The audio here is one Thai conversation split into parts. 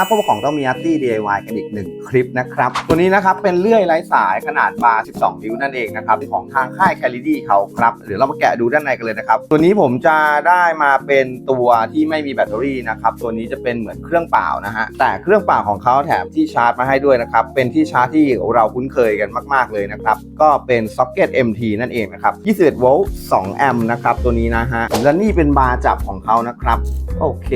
ครับพวกของต้องมีอาร์ตี้ DIY กันอีกหนึ่งคลิปนะครับ ตัวนี้นะครับเป็นเลื่อยไร้สายขนาดบาร์12 นิ้วนั่นเองนะครับของทางค่ายแคลิดี้เขาครับเดี๋ยวเรามาแกะดูด้านในกันเลยนะครับ ตัวนี้ผมจะได้มาเป็นตัวที่ไม่มีแบตเตอรี่นะครับตัวนี้จะเป็นเหมือนเครื่องเปล่านะฮะแต่เครื่องเปล่าของเขาแถมที่ชาร์จมาให้ด้วยนะครับเป็นที่ชาร์จที่เราคุ้นเคยกันมาก ๆเลยนะครับก็เป็นซ็อกเก็ต MT นั่นเองนะครับ21โวลต์2แอมป์นะครับตัวนี้นะฮะและนี่เป็นบาร์จับของเขานะครับโอเค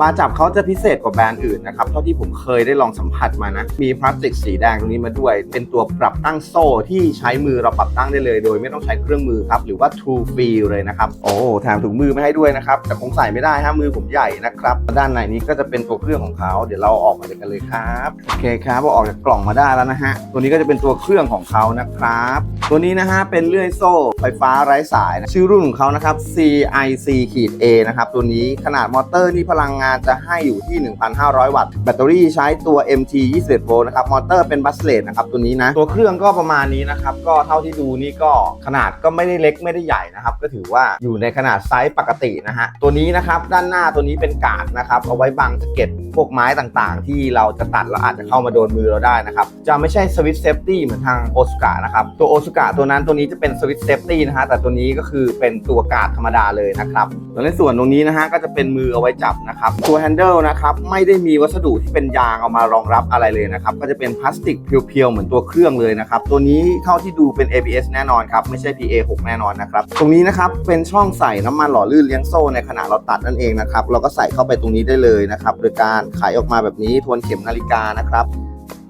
บาจับเขาจะพิเศษกว่าแบรนด์อื่นนะครับ เท่าที่ผมเคยได้ลองสัมผัสมานะ มีพลาสติกสีแดงตรงนี้มาด้วย เป็นตัวปรับตั้งโซ่ที่ใช้มือเราปรับตั้งได้เลย โดยไม่ต้องใช้เครื่องมือครับ หรือว่า True Feel เลยนะครับ โอ้แถมถุงมือมาให้ด้วยนะครับ แต่คงใส่ไม่ได้ฮะมือผมใหญ่นะครับ ด้านในนี้ก็จะเป็นตัวเครื่องของเขา เดี๋ยวเราออกมาเลยกันเลยครับโอเคครับเอาออกจากกล่องมาได้แล้วนะฮะ ตัวนี้ก็จะเป็นตัวเครื่องของเขานะครับ ตัวนี้นะฮะเป็นเลื่อยโซ่ไฟฟ้าไร้สายนะชื่อรุ่นของเขานะครับ CIC ขีด A นะครับตัวนี้ขนาดมอเตอร์นี่พลังงานจะให้อยู่ที่ 1,500 วัตต์ แบตเตอรี่ใช้ตัว MT 21โวลต์นะครับ มอเตอร์เป็นบัสเลตนะครับตัวนี้นะ ตัวเครื่องก็ประมาณนี้นะครับ ก็เท่าที่ดูนี่ก็ขนาดก็ไม่ได้เล็กไม่ได้ใหญ่นะครับ ก็ถือว่าอยู่ในขนาดไซส์ปกตินะฮะ ตัวนี้นะครับด้านหน้าตัวนี้เป็นกาดนะครับ เอาไว้บังสะเก็ดพวกไม้ต่างๆ ที่เราจะตัดแล้วอาจจะเข้ามาโดนมือเราได้นะครับ จะไม่ใช่สวิตช์เซฟตี้เหมือนทางโอสุกะนะครับ ตัวโอสุกะตัวนั้นตัวนี้จะเป็นสวิตช์เซฟตี้นะฮะ แต่ตัวนี้ก็คือเป็นตัวกาดธรรมดาเลยนะครับแล้วในส่วนตรงนี้นะฮะก็จะเป็นมือเอาไว้จับนะครับตัวแฮนเดิลนะครับไม่ได้มีวัสดุที่เป็นยางเอามารองรับอะไรเลยนะครับ ก็จะเป็นพลาสติกเพียวๆ เหมือนตัวเครื่องเลยนะครับ ตัวนี้เท่าที่ดูเป็น ABS แน่นอนครับ ไม่ใช่ PA6 แน่นอนนะครับ ตรงนี้นะครับเป็นช่องใส่น้ำมันหล่อลื่นเลี้ยงโซ่ในขณะเราตัดนั่นเองนะครับ เราก็ใส่เข้าไปตรงนี้ได้เลยนะครับ โดยการไขออกมาแบบนี้ทวนเข็มนาฬิกานะครับ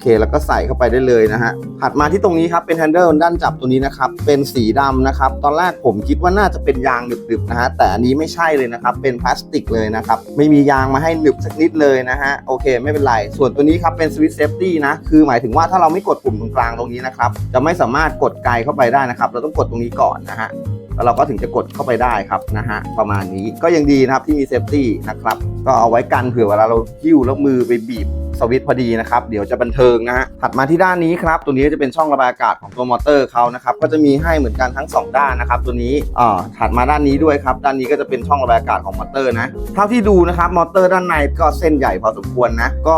เคแล้วก็ใส่เข้าไปได้เลยนะฮะถัดมาที่ตรงนี้ครับเป็นแฮนเดิลด้านจับตัวนี้นะครับเป็นสีดำนะครับตอนแรกผมคิดว่าน่าจะเป็นยางหนึบๆนะฮะแต่อันนี้ไม่ใช่เลยนะครับเป็นพลาสติกเลยนะครับไม่มียางมาให้หนึบสักนิดเลยนะฮะโอเค ไม่เป็นไร ส่วนตัวนี้ครับเป็นสวิตช์เซฟตี้นะคือหมายถึงว่าถ้าเราไม่กดปุ่มตรงกลางตรงนี้นะครับจะไม่สามารถกดไกลเข้าไปได้นะครับเราต้องกดตรงนี้ก่อนนะฮะแล้วเราก็ถึงจะกดเข้าไปได้ครับนะฮะประมาณนี้ก็ยังดีนะครับที่มีเซฟตี้นะครับก็เอาไว้กันเผื่อเวลาเราหิ้วแล้วมือไปบีบ สวิตช์พอดีนะครับ เดี๋ยวจะบันเทิงนะฮะถัดมาที่ด้านนี้ครับ ตัวนี้จะเป็นช่องระบายอากาศของตัวมอเตอร์เขานะครับก็จะมีให้เหมือนกันทั้ง 2 ด้านนะครับ ตัวนี้อ่าถัดมาด้านนี้ด้วยครับด้านนี้ก็จะเป็นช่องระบายอากาศของมอเตอร์นะเท่าที่ดูนะครับมอเตอร์ด้านในก็เส้นใหญ่พอสมควรนะก็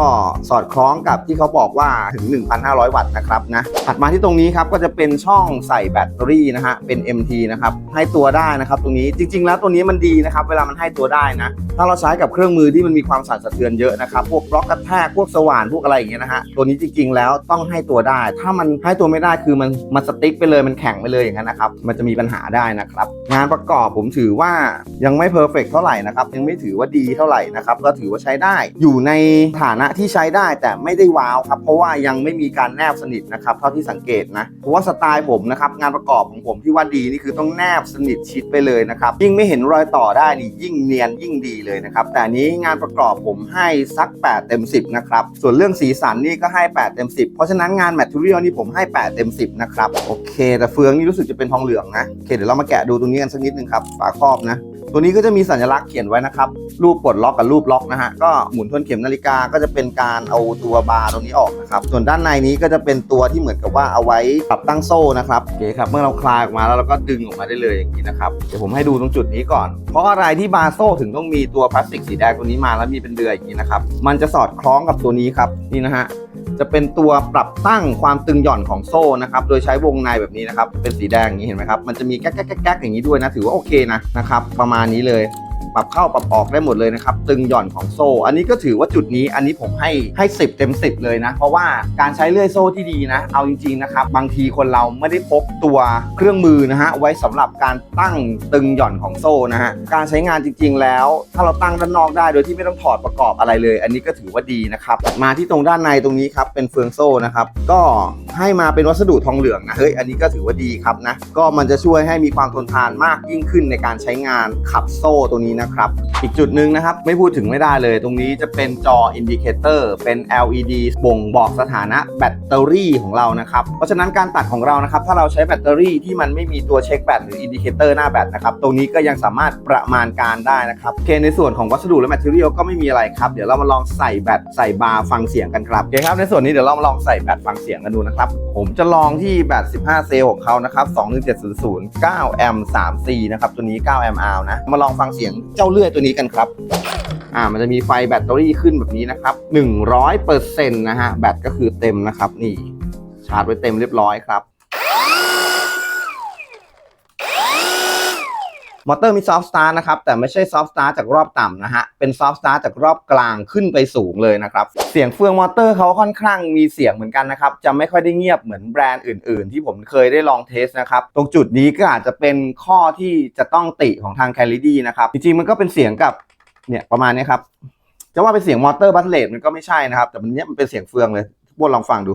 สอดคล้องกับที่เขาบอกว่าถึง 1,500 วัตต์นะครับนะถัดมาที่ตรงนี้ครับก็จะเป็นช่องใส่แบตเตอรี่นะฮะเป็น MT นะครับให้ตัวได้นะครับตรงนี้จริง ๆ แล้วตัวนี้มันดีนะครับเวลามันให้ตัวได้นะถ้าเราใช้กับเครื่องมือที่มันมีความสั่นสะเทือนเยอะนะครับพวกบล็อกกระแทกพวกสว่านพวกอะไรอย่างเงี้ยนะฮะตัวนี้จริงๆแล้วต้องให้ตัวได้ ถ้ามันให้ตัวไม่ได้คือมันมันสติ๊กไปเลยมันแข็งไปเลยอย่างนั้นนะครับมันจะมีปัญหาได้นะครับงานประกอบผมถือว่ายังไม่เพอร์เฟกเท่าไหร่นะครับยังไม่ถือว่าดีเท่าไหร่นะครับก็ถือว่าใช้ได้ อยู่ในฐานะที่ใช้ได้แต่ไม่ได้ว้าวครับเพราะว่ายังไม่มีการแนบสนิทนะครับเท่าที่สังเกตนะเพราะว่าสไตล์ผมนะครับงานประกอบของผมที่ว่าดีนี่คือต้องแนบสนิทชิดไปเลยนะครับยิ่งไม่เห็นรอยต่อได้นี่ยิ่งเนียนยิ่งดีเลยนะครับแต่นนี้งานประกอบผมให้สัก 8 เต็ม 10นะครับส่วนเรื่องสีสันนี่ก็ให้ 8 เต็ม 10 เพราะฉะนั้นงานแมทเทียลนี่ผมให้ 8 เต็ม 10 นะครับ โอเค แต่เฟืองนี่รู้สึกจะเป็นทองเหลืองนะ โอเค เดี๋ยวเรามาแกะดูตรงนี้กันสักนิดนึงครับ ฝาครอบนะ ตัวนี้ก็จะมีสัญลักษณ์เขียนไว้นะครับ รูปปลดล็อกกับรูปล็อกนะฮะ ก็หมุนทวนเข็มนาฬิกา ก็จะเป็นการเอาตัวบาร์ตรงนี้ออกนะครับ ส่วนด้านในนี้ก็จะเป็นตัวที่เหมือนกับว่าเอาไว้ปรับตั้งโซ่นะครับ โอเคครับ เมื่อเราคลายออกมาแล้วเราก็ดึงออกมาได้เลยอย่างนี้นะครับ เดี๋ยวผมให้ดูตรงจุดนี้ก่อน เพราะอะไรที่บาร์โซ่ถึงต้องมีตัวพลาสติกสีแดงตัวนี้มาแล้วมีเป็นเดือยอย่างนี้นะครับ มันจะสอดคล้องกับตัวนี้ครับนี่นะฮะจะเป็นตัวปรับตั้งความตึงหย่อนของโซ่นะครับ โดยใช้วงในแบบนี้นะครับ เป็นสีแดงอย่างนี้เห็นไหมครับ มันจะมีแก๊กแก๊กแก๊กแก๊กอย่างนี้ด้วยนะ ถือว่าโอเคนะนะครับ ประมาณนี้เลย ปรับเข้าปรับออกได้หมดเลยนะครับ ตึงหย่อนของโซ่ อันนี้ก็ถือว่าจุดนี้อันนี้ผมให้ให้ 10 เต็ม 10 เลยนะ เพราะว่าการใช้เลื่อยโซ่ที่ดีนะ เอาจริงๆนะครับ บางทีคนเราไม่ได้พกตัวเครื่องมือนะฮะไว้สำหรับการตั้งตึงหย่อนของโซ่นะฮะการใช้งานจริง ๆ แล้ว ถ้าเราตั้งด้านนอกได้โดยที่ไม่ต้องถอดประกอบอะไรเลย อันนี้ก็ถือว่าดีนะครับมาที่ตรงด้านในตรงนี้ครับเป็นเฟืองโซ่นะครับก็ ให้มาเป็นวัสดุทองเหลืองนะเฮ้ยอันนี้ก็ถือว่าดีครับนะก็มันจะช่วยให้มีความทนทานมากยิ่งขึ้นในการใช้งานขับโซ่ตัวนี้นะครับ อีกจุดหนึ่งนะครับไม่พูดถึงไม่ได้เลย ตรงนี้จะเป็นจออินดิเคเตอร์เป็น LED บ่งบอกสถานะแบตเตอรี่ของเรานะครับเพราะฉะนั้นการตัดของเรานะครับถ้าเราใช้แบตเตอรี่ที่มันไม่มีตัวเช็คแบตหรืออินดิเคเตอร์หน้าแบตนะครับตรงนี้ก็ยังสามารถประมาณการได้นะครับโอเคในส่วนของวัสดุและแมทเทียลก็ไม่มีอะไรครับเดี๋ยวเรามาลองใส่แบตใส่บาร์ฟังเสียงกันครับโอเคครับในส่วนนี้เดี๋ยวเรามาลองใส่แบตฟังเสียงกันดูนะครับผมจะลองที่แบต 15 เซลล์ของเขานะครับ21700 9 แอมป์ 3C นะครับ ตัวนี้ 9 แอมป์อานะ มาลองฟังเสียงเจ้าเลื่อยตัวนี้กันครับอ่ามันจะมีไฟแบตเตอรี่ขึ้นแบบนี้นะครับ 100%นะฮะ แบตก็คือเต็มนะครับ นี่ ชาร์จไว้เต็มเรียบร้อยครับ มอเตอร์มีซอฟต์สตาร์นะครับ แต่ไม่ใช่ซอฟต์สตาร์จากรอบต่ำนะฮะ เป็นซอฟต์สตาร์จากรอบกลางขึ้นไปสูงเลยนะครับ เสียงเฟืองมอเตอร์เขาค่อนข้างมีเสียงเหมือนกันนะครับ จะไม่ค่อยได้เงียบเหมือนแบรนด์อื่นๆ ที่ผมเคยได้ลองเทสนะครับ ตรงจุดนี้ก็อาจจะเป็นข้อที่จะต้องติของทางแคลิดี้นะครับ จริงๆ มันก็เป็นเสียงกับเนี่ยประมาณนี้ครับ จะว่าเป็นเสียงมอเตอร์บัสเลตมันก็ไม่ใช่นะครับ แต่มันเนี้ยมันเป็นเสียงเฟืองเลยพวกลองฟังดู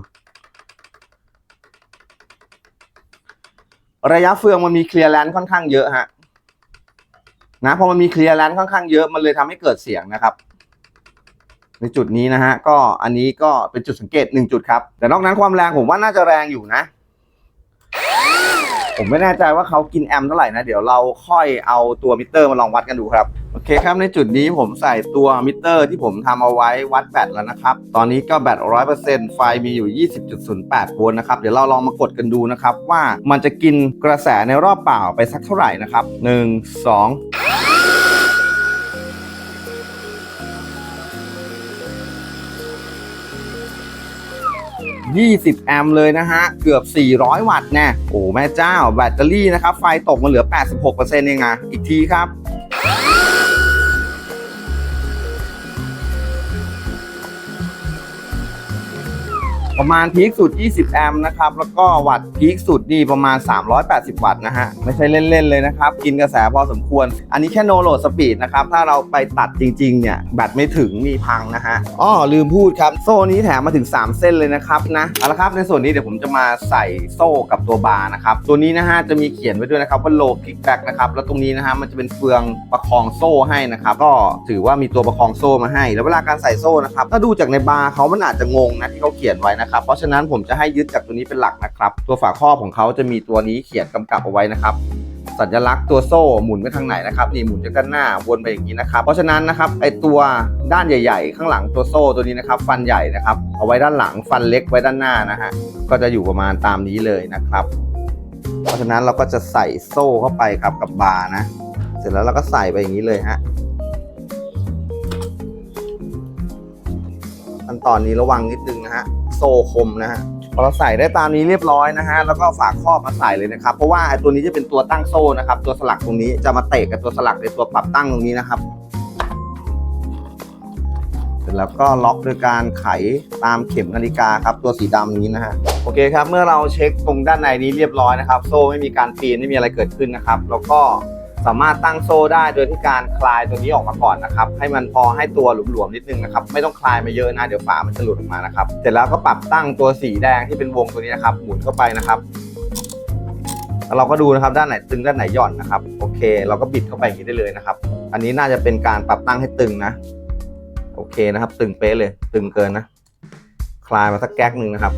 ระยะเฟืองมันมีเคลียร์แลนด์ค่อนข้างเยอะฮะ นะพอมันมีเคลียร์แลนค่อนข้างเยอะมันเลยทำให้เกิดเสียงนะครับ ในจุดนี้นะฮะก็อันนี้ก็เป็นจุดสังเกตหนึ่งจุดครับ แต่นอกนั้นความแรงผมว่าน่าจะแรงอยู่นะ ผมไม่แน่ใจว่าเขากินแอมเท่าไหร่นะ เดี๋ยวเราค่อยเอาตัวมิเตอร์มาลองวัดกันดูครับโอเคครับในจุดนี้ผมใส่ตัวมิเตอร์ที่ผมทำเอาไว้วัดแบตแล้วนะครับ ตอนนี้ก็แบต100%ไฟมีอยู่ 20.08 โวลต์นะครับ เดี๋ยวเราลองมากดกันดูนะครับ ว่ามันจะกินกระแสในรอบเปล่าไปสักเท่าไหร่นะครับ 1 2 20 แอมป์เลยนะฮะ เกือบ 400 วัตต์แน่โอ้แม่เจ้าแบตเตอรี่นะครับ ไฟตกมาเหลือ 86%เองอะอีกทีครับ ประมาณพีคสุด 20 แอมป์นะครับ แล้วก็วัตต์พีคสุดนี่ประมาณ 380 วัตต์นะฮะ ไม่ใช่เล่น ๆ เลยนะครับ กินกระแสพอสมควร อันนี้แค่โนโหลดสปีดนะครับ ถ้าเราไปตัดจริง ๆ เนี่ย แบตไม่ถึงมีพังนะฮะอ้อลืมพูดครับ โซ่นี้แถมมาถึง 3 เส้นเลยนะครับนะ เอาละครับ ในส่วนนี้เดี๋ยวผมจะมาใส่โซ่กับตัวบาร์นะครับ ตัวนี้นะฮะจะมีเขียนไว้ด้วยนะครับว่า low kickback นะครับ แล้วตรงนี้นะฮะมันจะเป็นเฟืองประคองโซ่ให้นะครับ ก็ถือว่ามีตัวประคองโซ่มาให้ แล้วเวลาการใส่โซ่นะครับ ถ้าดูจากในบาร์เขามันอาจจะงงนะที่เขาเขียนไว้นะครับเพราะฉะนั้นผมจะให้ยึดจากตัวนี้เป็นหลักนะครับ ตัวฝาครอบของเขาจะมีตัวนี้เขียนกำกับเอาไว้นะครับ สัญลักษณ์ตัวโซ่หมุนไปทางไหนนะครับนี่หมุนจากด้านหน้าวนไปอย่างนี้นะครับเพราะฉะนั้นนะครับไอตัวด้านใหญ่ ๆ ข้างหลังตัวโซ่ตัวนี้นะครับ ฟันใหญ่นะครับ เอาไว้ด้านหลังฟันเล็กไว้ด้านหน้านะฮะก็จะอยู่ประมาณตามนี้เลยนะครับ เพราะฉะนั้นเราก็จะใส่โซ่เข้าไปครับกับบาร์นะ เสร็จแล้วเราก็ใส่ไปอย่างนี้เลยฮะขั้นตอนนี้ระวังนิดนึงนะฮะ โซ่คมนะฮะพอเราใส่ได้ตามนี้เรียบร้อยนะฮะแล้วก็ฝากครอบมาใส่เลยนะครับ เพราะว่าไอ้ตัวนี้จะเป็นตัวตั้งโซ่นะครับ ตัวสลักตรงนี้จะมาเตะกับตัวสลักในตัวปรับตั้งตรงนี้นะครับ เสร็จแล้วก็ล็อกโดยการไขตามเข็มนาฬิกาครับ ตัวสีดำนี้นะฮะโอเคครับ เมื่อเราเช็คตรงด้านในนี้เรียบร้อยนะครับ โซ่ไม่มีการปีนไม่มีอะไรเกิดขึ้นนะครับ แล้วก็ สามารถตั้งโซ่ได้โดยที่การคลายตัวนี้ออกมาก่อนนะครับ ให้มันพอให้ตัวหลวมๆนิดนึงนะครับ ไม่ต้องคลายมาเยอะนะเดี๋ยวฝามันจะหลุดออกมานะครับ เสร็จแล้วก็ปรับตั้งตัวสีแดงที่เป็นวงตัวนี้นะครับ หมุนเข้าไปนะครับแล้วเราก็ดูนะครับด้านไหนตึงด้านไหนหย่อนนะครับ โอเค เราก็บิดเข้าไปอย่างนี้ได้เลยนะครับ อันนี้น่าจะเป็นการปรับตั้งให้ตึงนะ โอเคนะครับ ตึงเป๊ะเลย ตึงเกินนะ คลายมาสักแก๊กหนึ่งนะครับ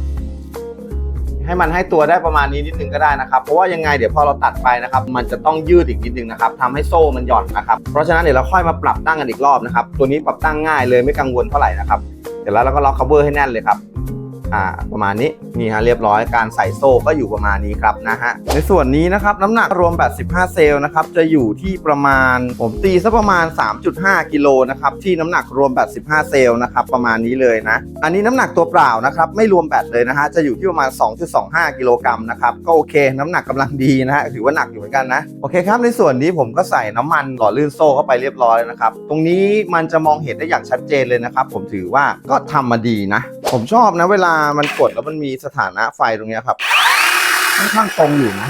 ให้มันให้ตัวได้ประมาณนี้นิดนึงก็ได้นะครับ เพราะว่ายังไงเดี๋ยวพอเราตัดไปนะครับ มันจะต้องยืดอีกนิดนึงนะครับทำให้โซ่มันหย่อนนะครับ เพราะฉะนั้นเดี๋ยวเราค่อยมาปรับตั้งกันอีกรอบนะครับ ตัวนี้ปรับตั้งง่ายเลยไม่กังวลเท่าไหร่นะครับ เดี๋ยวแล้วเราก็ล็อก cover ให้แน่นเลยครับ อ่าประมาณนี้นี่ฮะเรียบร้อยการใส่โซ่ก็อยู่ประมาณนี้ครับนะฮะในส่วนนี้นะครับน้ำหนักรวมแบบ15เซลล์นะครับจะอยู่ที่ประมาณผมตีซะประมาณ 3.5 กิโลนะครับที่น้ำหนักรวมแบบ15เซลล์นะครับประมาณนี้เลยนะอันนี้น้ำหนักตัวเปล่านะครับไม่รวมแบตเลยนะฮะจะอยู่ที่ประมาณ 2.25 กิโลกรัมนะครับก็โอเค น้ำหนักกำลังดีนะฮะถือว่าหนักอยู่เหมือนกันนะโอเคครับในส่วนนี้ผมก็ใส่น้ำมันหล่อลื่นโซ่เข้าไปเรียบร้อยแล้วนะครับตรงนี้มันจะมองเห็นได้อย่างชัดเจนเลยนะครับผมถือว่าก็ทำมาดีนะ ผมชอบนะเวลามันกดแล้วมันมีสถานะไฟตรงเนี้ยครับค่อนข้างตรงอยู่นะ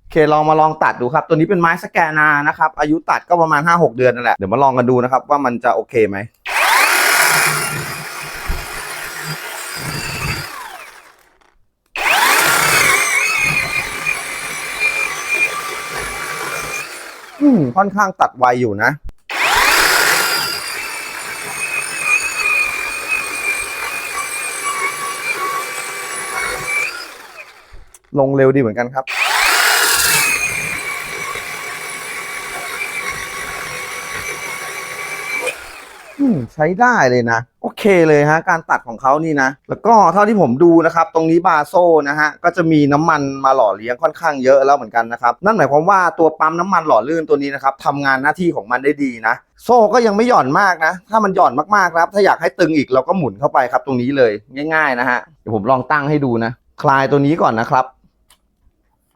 โอเคลองมาลองตัดดูครับ ตัวนี้เป็นไม้สแกนานะครับ อายุตัดก็ประมาณ 5-6 เดือนนั่นแหละ เดี๋ยวมาลองกันดูนะครับ ว่ามันจะโอเคไหมอืมค่อนข้างตัดไวอยู่นะ ลงเร็วดีเหมือนกันครับอืมใช้ได้เลยนะ โอเคเลยฮะ การตัดของเขานี่นะ แล้วก็เท่าที่ผมดูนะครับ ตรงนี้บาโซนะฮะ ก็จะมีน้ำมันมาหล่อเลี้ยงค่อนข้างเยอะแล้วเหมือนกันนะครับ นั่นหมายความว่าตัวปั๊มน้ำมันหล่อลื่นตัวนี้นะครับทำงานหน้าที่ของมันได้ดีนะโซ่ก็ยังไม่หย่อนมากนะ ถ้ามันหย่อนมากๆครับ ถ้าอยากให้ตึงอีกเราก็หมุนเข้าไปครับ ตรงนี้เลยง่าย ๆ นะฮะ เดี๋ยวผมลองตั้งให้ดูนะ คลายตัวนี้ก่อนนะครับ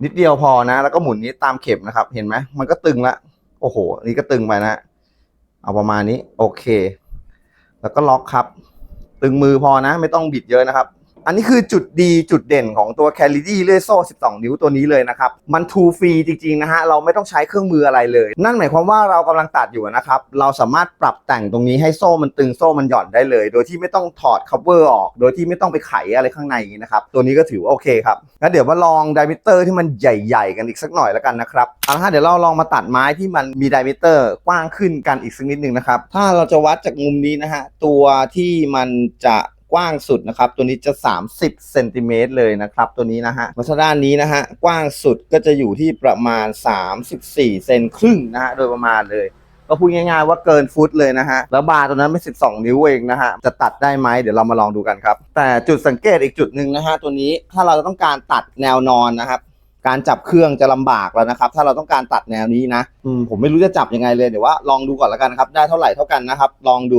นิดเดียวพอนะ แล้วก็หมุนนี้ตามเข็มนะครับ เห็นไหมมันก็ตึงละโอ้โหนี่ก็ตึงไปนะ เอาประมาณนี้ โอเค แล้วก็ล็อกครับ ตึงมือพอนะ ไม่ต้องบิดเยอะนะครับ อันนี้คือจุดดีจุดเด่นของตัว c a l i d y เลื่อยโซ่ 12 นิ้วตัวนี้เลยนะครับ มันทูฟรีจริงๆนะฮะ เราไม่ต้องใช้เครื่องมืออะไรเลย นั่นหมายความว่าเรากำลังตัดอยู่นะครับ เราสามารถปรับแต่งตรงนี้ให้โซ่มันตึงโซ่มันหย่อนได้เลย โดยที่ไม่ต้องถอด cover ออก โดยที่ไม่ต้องไปไขอะไรข้างในอย่างนี้นะครับ ตัวนี้ก็ถือว่าโอเคครับงั้นเดี๋ยวมาลองไดมิเตอร์ที่มันใหญ่ๆ กันอีกสักหน่อยแล้วกันนะครับเอาละฮะเดี๋ยวเราลองมาตัดไม้ที่มันมีไดมิเตอร์กว้างขึ้นกันอีกสักนิดหนึ่งนะครับ ถ้าเราจะวัดจากมุมนี้นะฮะ ตัวที่มันจะ กว้างสุดนะครับ ตัวนี้จะ 30เซนติเมตรเลยนะครับ ตัวนี้นะฮะมาทาด้านนี้นะฮะกว้างสุดก็จะอยู่ที่ประมาณ 34เซนครึ่งนะฮะโดยประมาณเลยก็พูดง่ายๆว่าเกินฟุตเลยนะฮะ แล้วบาร์ตัวนั้นไม่ 12 นิ้วเองนะฮะ จะตัดได้ไหมเดี๋ยวเรามาลองดูกันครับ แต่จุดสังเกตอีกจุดหนึ่งนะฮะ ตัวนี้ถ้าเราต้องการตัดแนวนอนนะครับ การจับเครื่องจะลำบากแล้วนะครับ ถ้าเราต้องการตัดแนวนี้นะ อืมผมไม่รู้จะจับยังไงเลย เดี๋ยวว่าลองดูก่อนแล้วกันครับ ได้เท่าไหร่เท่ากันนะครับ ลองดู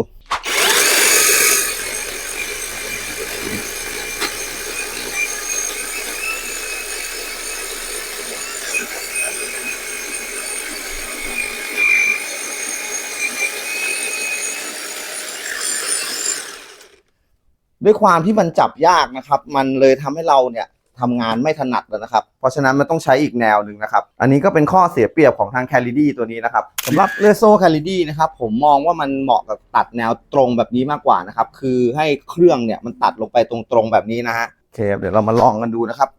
ด้วยความที่มันจับยากนะครับ มันเลยทำให้เราเนี่ยทำงานไม่ถนัดแล้วนะครับ เพราะฉะนั้นมันต้องใช้อีกแนวหนึ่งนะครับ อันนี้ก็เป็นข้อเสียเปรียบของทางแคลิดี้ตัวนี้นะครับสำหรับเลโซแคลิดี้นะครับ ผมมองว่ามันเหมาะกับตัดแนวตรงแบบนี้มากกว่านะครับ คือให้เครื่องเนี่ยมันตัดลงไปตรงๆแบบนี้นะฮะโอเคครับเดี๋ยวเรามาลองกันดูนะครับ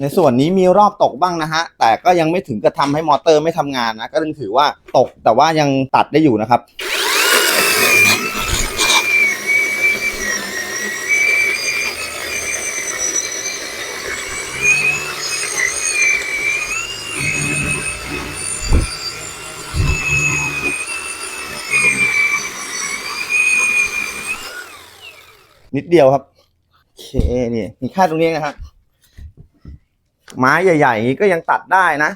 ในส่วนนี้มีรอบตกบ้างนะฮะ แต่ก็ยังไม่ถึงกับทำให้มอเตอร์ไม่ทำงานนะ ก็ยังถือว่าตกแต่ว่ายังตัดได้อยู่นะครับนิดเดียวครับ โอเคนี่มีค่าตรงนี้นะครับ ไม้ใหญ่ๆอย่างนี้ก็ยังตัดได้นะ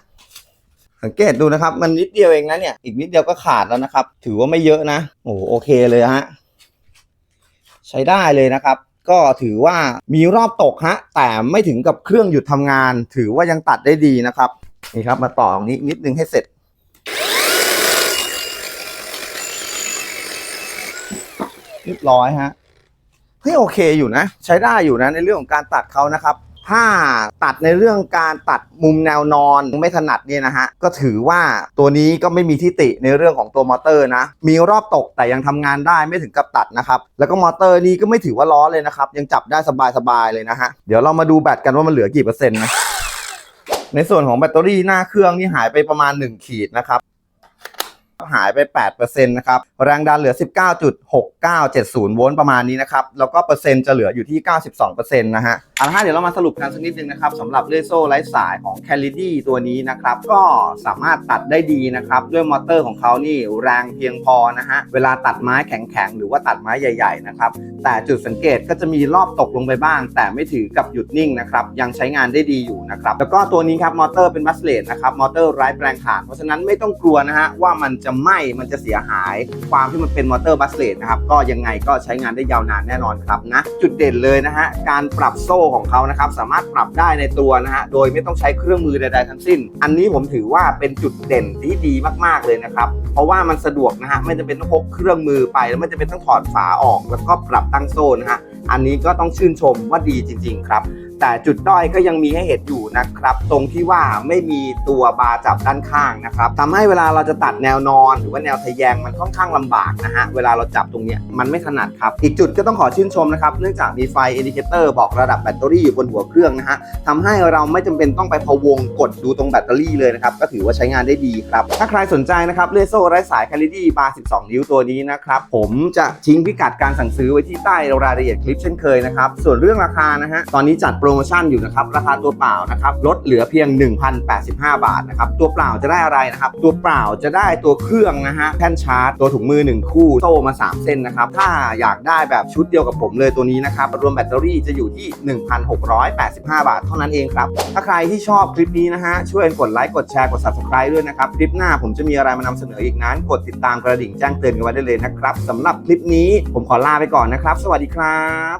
สังเกตดูนะครับ มันนิดเดียวเองนะเนี่ย อีกนิดเดียวก็ขาดแล้วนะครับ ถือว่าไม่เยอะนะโอ้โอเคเลยฮะใช้ได้เลยนะครับ ก็ถือว่ามีรอบตกฮะ แต่ไม่ถึงกับเครื่องหยุดทำงาน ถือว่ายังตัดได้ดีนะครับนี่ครับมาต่อตรงนี้นิดนึงให้เสร็จเรียบร้อยฮะเฮ้ยโอเคอยู่นะ ใช้ได้อยู่นะในเรื่องของการตัดเขานะครับ ถ้าตัดในเรื่องการตัดมุมแนวนอนไม่ถนัดเนี่ยนะฮะ ก็ถือว่าตัวนี้ก็ไม่มีที่ติในเรื่องของตัวมอเตอร์นะ มีรอบตกแต่ยังทำงานได้ไม่ถึงกับตัดนะครับ แล้วก็มอเตอร์นี้ก็ไม่ถือว่าล้อเลยนะครับ ยังจับได้สบายๆเลยนะฮะ เดี๋ยวเรามาดูแบตกันว่ามันเหลือกี่เปอร์เซ็นต์นะในส่วนของแบตเตอรี่หน้าเครื่องนี่หายไปประมาณ 1 ขีดนะครับ หายไป 8%นะครับ แรงดันเหลือ 19.6970 โวลต์ประมาณนี้นะครับ แล้วก็เปอร์เซ็นต์จะเหลืออยู่ที่ 92%นะฮะเอาละฮะเดี๋ยวเรามาสรุปกันสักนิดนึงนะครับสำหรับเลื่อยโซ่ไร้สายของ c a l i d y ตัวนี้นะครับ ก็สามารถตัดได้ดีนะครับด้วยมอเตอร์ของเขานี่แรงเพียงพอนะฮะ เวลาตัดไม้แข็งๆ หรือว่าตัดไม้ใหญ่ ๆ นะครับ แต่จุดสังเกตก็จะมีรอบตกลงไปบ้าง แต่ไม่ถือกับหยุดนิ่งนะครับยังใช้งานได้ดีอยู่นะครับแล้วก็ตัวนี้ครับมอเตอร์เป็นบัสเลตนะครับมอเตอร์ไร้แปลงถ่านเพราะฉะนั้นไม่ต้องกลัวนะฮะว่ามันจะไหม้มันจะเสียหายความที่มันเป็นมอเตอร์บัสเลตนะครับก็ยังไงก็ใช้งานได้ยาวนานแน่นอนครับนะจุดเด่นเลยนะฮะการปรับโซ่ของเขานะครับสามารถปรับได้ในตัวนะฮะโดยไม่ต้องใช้เครื่องมือใดๆทั้งสิ้น อันนี้ผมถือว่าเป็นจุดเด่นที่ดีมากๆเลยนะครับเพราะว่ามันสะดวกนะฮะไม่จำเป็นต้องพกเครื่องมือไปแล้วไม่จำเป็นต้องถอดฝาออกแล้วก็ปรับตั้งโซ่นะฮะอันนี้ก็ต้องชื่นชมว่าดีจริง ๆ ครับ แต่จุดด้อยก็ยังมีให้เห็นอยู่นะครับ ตรงที่ว่าไม่มีตัวบาร์จับด้านข้างนะครับทำให้เวลาเราจะตัดแนวนอนหรือว่าแนวทะแยงมันค่อนข้างลำบากนะฮะ เวลาเราจับตรงเนี้ยมันไม่ถนัดครับ อีกจุดก็ต้องขอชื่นชมนะครับ เนื่องจากมีไฟอินดิเคเตอร์บอกระดับแบตเตอรี่อยู่บนหัวเครื่องนะฮะทำให้เราไม่จำเป็นต้องไปพะวงกดดูตรงแบตเตอรี่เลยนะครับ ก็ถือว่าใช้งานได้ดีครับ ถ้าใครสนใจนะครับเล่โซ่ไร้สายคาลิดี้บาร์12 นิ้วตัวนี้นะครับ ผมจะทิ้งพิกัดการสั่งซื้อไว้ที่ใต้รายละเอียดคลิปเช่นเคยนะครับ ส่วนเรื่องราคานะฮะ ตอนนี้จัดโปรโมชั่นอยู่นะครับ ราคาตัวเปล่านะครับลดเหลือเพียง 1,085 บาทนะครับ ตัวเปล่าจะได้อะไรนะครับ ตัวเปล่าจะได้ตัวเครื่องนะฮะแท่นชาร์จ ตัวถุงมือ 1 คู่ โซ่มา 3 เส้นนะครับ ถ้าอยากได้แบบชุดเดียวกับผมเลยตัวนี้นะครับ รวมแบตเตอรี่จะอยู่ที่ 1,685 บาท เท่านั้นเองครับ ถ้าใครที่ชอบคลิปนี้นะฮะ ช่วยกดไลค์ กดแชร์ กด subscribe ด้วยนะครับ คลิปหน้าผมจะมีอะไรมานำเสนออีกนั้น กดติดตามกระดิ่งแจ้งเตือนกันไว้ได้เลยนะครับสำหรับคลิปนี้ผมขอลาไปก่อนนะครับ สวัสดีครับ